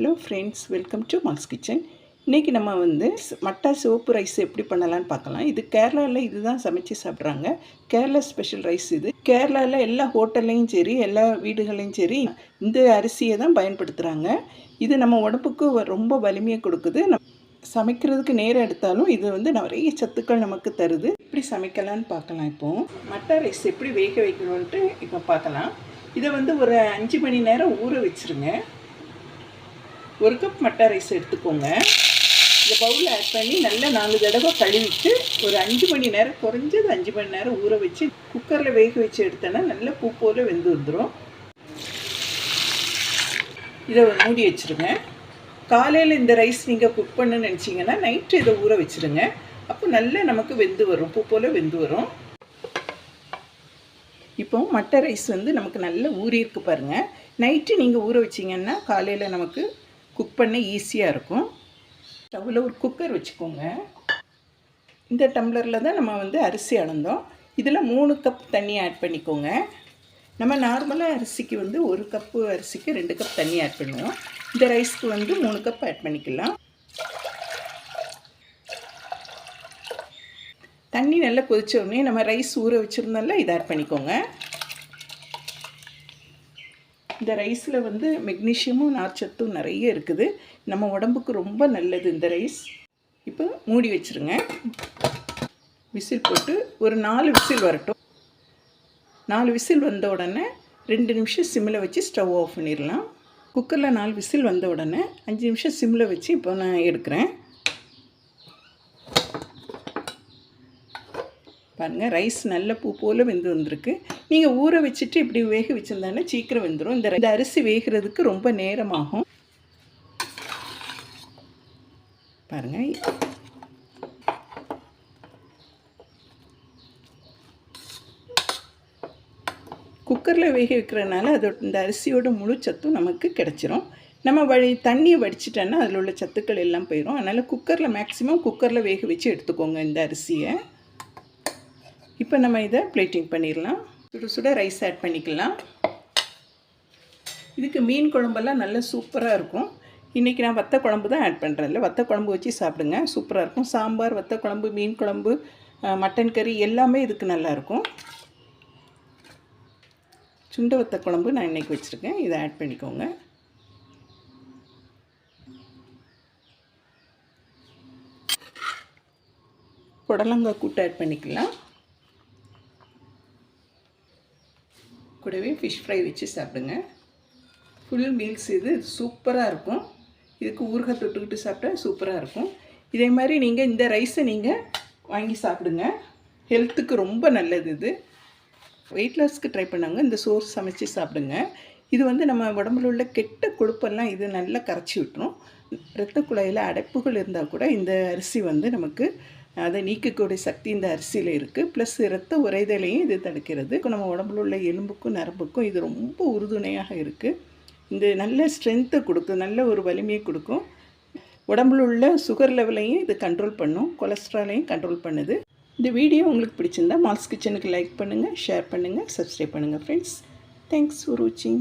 Hello friends welcome to Mal's kitchen இன்றைக்கி நம்ம வந்து மட்டா சிவப்பு ரைஸ் எப்படி பண்ணலான்னு பார்க்கலாம். இது கேரளாவில் இதுதான் சமைச்சு சாப்பிட்றாங்க. கேரளா ஸ்பெஷல் ரைஸ் இது. கேரளாவில் எல்லா ஹோட்டல்லையும் சரி எல்லா வீடுகளையும் சரி இந்த அரிசியை தான் பயன்படுத்துகிறாங்க இது நம்ம உடம்புக்கு ரொம்ப வலிமையை கொடுக்குது. நம் சமைக்கிறதுக்கு நேரம் எடுத்தாலும் இது வந்து நிறைய சத்துக்கள் நமக்கு தருது. எப்படி சமைக்கலான்னு பார்க்கலாம் இப்போது மட்டா ரைஸ் எப்படி வேக வைக்கணுன்ட்டு இப்போ பார்க்கலாம். இதை வந்து ஒரு அஞ்சு மணி நேரம் ஊற வச்சுருங்க. ஒரு கப் மட்டை ரைஸ் எடுத்துக்கோங்க. இந்த பவுலில் ஆட் பண்ணி நல்லா நாலு தடவை கழுவிட்டு ஒரு அஞ்சு மணி நேரம் குறைஞ்சது அஞ்சு மணி நேரம் ஊற வச்சு குக்கரில் வேக வச்சு எடுத்தோன்னா நல்லா பூ போல் வெந்து வந்துடும் இதை மூடி வச்சுருங்க. காலையில் இந்த ரைஸ் நீங்கள் குக் பண்ணுன்னு நினச்சிங்கன்னா நைட்டு இதை ஊற வச்சுருங்க. அப்போ நல்லா நமக்கு வெந்து வரும் பூ போல் வெந்து வரும். இப்போ மட்டை ரைஸ் வந்து நமக்கு நல்லா ஊறியிருக்கு பாருங்கள் நைட்டு நீங்கள் ஊற வச்சிங்கன்னா காலையில் நமக்கு குக் பண்ண ஈஸியாக இருக்கும். ஸ்டவ்வில் ஒரு குக்கர் வச்சுக்கோங்க. இந்த டம்ளரில் தான் நம்ம வந்து அரிசி அளந்தோம் இதில் மூணு கப் தண்ணி ஆட் பண்ணிக்கோங்க. நம்ம நார்மலாக அரிசிக்கு வந்து ஒரு கப்பு அரிசிக்கு ரெண்டு கப் தண்ணி ஆட் பண்ணுவோம். இந்த ரைஸ்க்கு வந்து மூணு கப் ஆட் பண்ணிக்கலாம். தண்ணி நல்லா கொதித்த உடனே நம்ம ரைஸ் ஊற வச்சுருந்தோம்ல இதை ஆட் பண்ணிக்கோங்க. இந்த ரைஸில் வந்து மெக்னீஷியமும் நார்ச்சத்தும் நிறைய இருக்குது. நம்ம உடம்புக்கு ரொம்ப நல்லது இந்த ரைஸ். இப்போ மூடி வச்சுருங்க. விசில் போட்டு ஒரு நாலு விசில் வரட்டும். நாலு விசில் வந்த உடனே ரெண்டு நிமிஷம் சிம்மில் வச்சு ஸ்டவ் ஆஃப் பண்ணிடலாம். குக்கரில் நாலு விசில் வந்த உடனே அஞ்சு நிமிஷம் சிம்மில் வச்சு இப்போ நான் எடுக்கிறேன். பாருங்கள் ரைஸ் நல்ல பூ போல் வெந்து வந்திருக்கு. நீங்கள் ஊற வச்சுட்டு இப்படி வேக வச்சுருந்தானே சீக்கிரம் வெந்துடும் இந்த இந்த அரிசி வேகிறதுக்கு ரொம்ப நேரமாகும். பாருங்கள் குக்கரில் வேக வைக்கிறனால அதோட இந்த அரிசியோட முழு சத்தும் நமக்கு கிடச்சிரும். நம்ம வழி தண்ணியை வடிச்சிட்டோன்னா அதில் உள்ள சத்துக்கள் எல்லாம் போயிடும் அதனால் குக்கரில் மேக்ஸிமம் குக்கரில் வேக வச்சு எடுத்துக்கோங்க இந்த அரிசியை. இப்போ நம்ம இதை பிளேட்டிங் பண்ணிடலாம். சுட சுட ரைஸ் ஆட் பண்ணிக்கலாம். இதுக்கு மீன் குழம்பெல்லாம் நல்லா சூப்பராக இருக்கும். இன்றைக்கி நான் வத்த குழம்பு தான் ஆட் பண்ணுறேன்ல வத்த குழம்பு வச்சு சாப்பிடுங்க. சூப்பராக இருக்கும். சாம்பார் வத்த குழம்பு மீன் குழம்பு மட்டன் கறி எல்லாமே இதுக்கு நல்லாயிருக்கும் சுண்ட வத்த குழம்பு நான் இன்றைக்கி வச்சுருக்கேன். இதை ஆட் பண்ணிக்கோங்க. புடலங்காய் கூட்டு ஆட் பண்ணிக்கலாம். கூடவே ஃபிஷ் ஃப்ரை வச்சு சாப்பிடுங்க. ஃபுல் மீல்ஸ் இது சூப்பராக இருக்கும். இதுக்கு ஊறுகாய் தொட்டுக்கிட்டு சாப்பிட்டா சூப்பராக இருக்கும். இதே மாதிரி நீங்கள் இந்த ரைஸை நீங்கள் வாங்கி சாப்பிடுங்க. ஹெல்த்துக்கு ரொம்ப நல்லது இது. வெயிட் லாஸ்க்கு ட்ரை பண்ணாங்க. இந்த சோறு சமைச்சு சாப்பிடுங்க. இது வந்து நம்ம உடம்புல உள்ள கெட்ட கொழுப்பெல்லாம் இது நல்லா கரைச்சி விட்டுரும். இரத்த குழாயில் அடைப்புகள் இருந்தால் கூட இந்த அரிசி வந்து நமக்கு அதை நீக்கக்கூடிய சக்தி இந்த அரிசியில் இருக்குது ப்ளஸ் இரத்த உறைதலையும் இது தடுக்கிறது. இப்போ நம்ம உடம்புல உள்ள எலும்புக்கும் நரம்புக்கும் இது ரொம்ப உறுதுணையாக இருக்குது இந்த நல்ல ஸ்ட்ரென்த்தை கொடுக்கும் நல்ல ஒரு வலிமையை கொடுக்கும். உடம்புல உள்ள சுகர் லெவலையும் இது கண்ட்ரோல் பண்ணும். கொலஸ்ட்ராலையும் கண்ட்ரோல் பண்ணுது. இந்த வீடியோ உங்களுக்கு பிடிச்சிருந்தா மால்ஸ் கிச்சனுக்கு லைக் பண்ணுங்கள் ஷேர் பண்ணுங்கள் சப்ஸ்கிரைப் பண்ணுங்கள் ஃப்ரெண்ட்ஸ் தேங்க்ஸ் ஃபார் வாட்சிங்